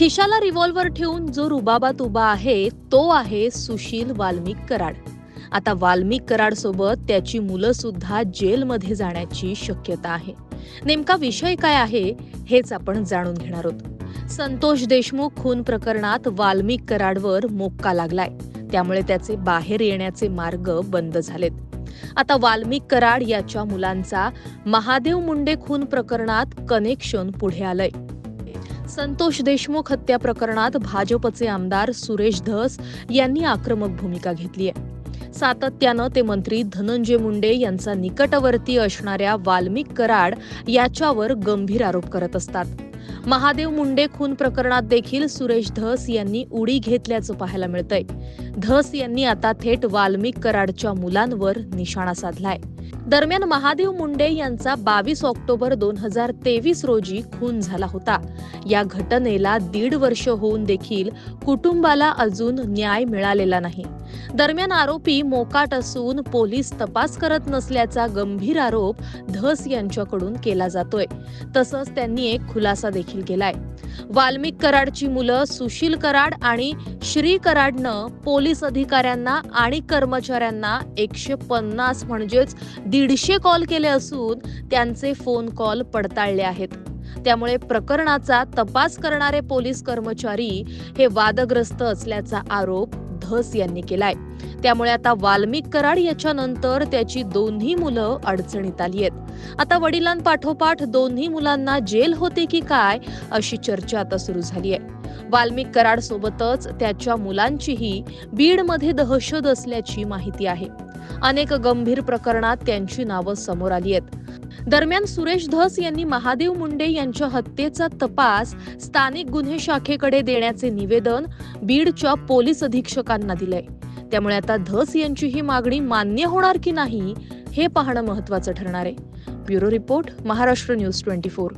खिशाला रिव्हॉल्व्हर ठेवून जो रुबाबात उभा आहे तो आहे सुशील वाल्मिक कराड. आता वाल्मिक कराड सोबत त्याची मुलं सुद्धा जेलमध्ये जाण्याची शक्यता आहे. नेमका विषय काय आहे हेच आपण जाणून घेणार आहोत. संतोष देशमुख खून प्रकरणात वाल्मिक कराडवर मोक्का लागलाय. त्यामुळे त्याचे बाहेर येण्याचे मार्ग बंद झालेत. आता वाल्मिक कराड याच्या मुलांचा महादेव मुंडे खून प्रकरणात कनेक्शन पुढे आलंय. संतोष देशमुख हत्या प्रकरणात भाजपचे आमदार सुरेश धस यांनी आक्रमक भूमिका घेतली आहे. सातत्यानं ते मंत्री धनंजय मुंडे यांचा निकटवर्ती असणाऱ्या वाल्मिक कराड याच्यावर गंभीर आरोप करत असतात. महादेव मुंडे खून प्रकरणात देखील सुरेश धस यांनी उडी घेतल्याचं पाहायला मिळतंय. धस यांनी आता थेट वाल्मिक कराडच्या मुलांवर निशाणा साधलाय. दरम्यान महादेव मुंडे यांचा बावीस ऑक्टोबर दोन हजार तेवीस रोजी खून झाला होता. या घटनेला दीड वर्ष होऊन देखील कुटुंबाला अजून न्याय मिळालेला नाही. दरम्यान आरोपी मोकाट असून पोलीस तपास करत नसल्याचा गंभीर आरोप धस यांच्याकडून केला जातोय. तसंच त्यांनी एक खुलासा देखील केलाय. वाल्मिक कराडची मुलं सुशील कराड आणि श्री कराडनं पोलीस अधिकाऱ्यांना आणि कर्मचाऱ्यांना एकशे पन्नास म्हणजेच दीडशे कॉल केले असून त्यांचे फोन कॉल पडताळले आहेत. त्यामुळे प्रकरणाचा तपास करणारे पोलीस कर्मचारी हे वादग्रस्त असल्याचा आरोप धस यांनी केलाय. त्यामुळे आता वाल्मिक कराड याच्या नंतर त्याची दोन्ही मुलं अडचणीत आली आहेत. आता वडिलांपाठोपाठ दोन्ही मुलांना जेल होते की काय अशी चर्चा आता सुरू झाली आहे. वाल्मिक कराड सोबतच त्याच्या मुलांचीही बीडमध्ये दहशत असल्याची माहिती आहे. अनेक गंभीर प्रकरणात त्यांची नावं समोर आली आहेत. दरम्यान सुरेश धस यांनी महादेव मुंडे यांच्या हत्येचा तपास स्थानिक गुन्हे शाखेकडे देण्याचे निवेदन बीडच्या पोलीस अधीक्षकांना दिलंय. त्यामुळे आता धस यांची ही मागणी मान्य होणार की नाही हे पाहणं महत्वाचं ठरणार आहे. Bureau report Maharashtra news twenty four.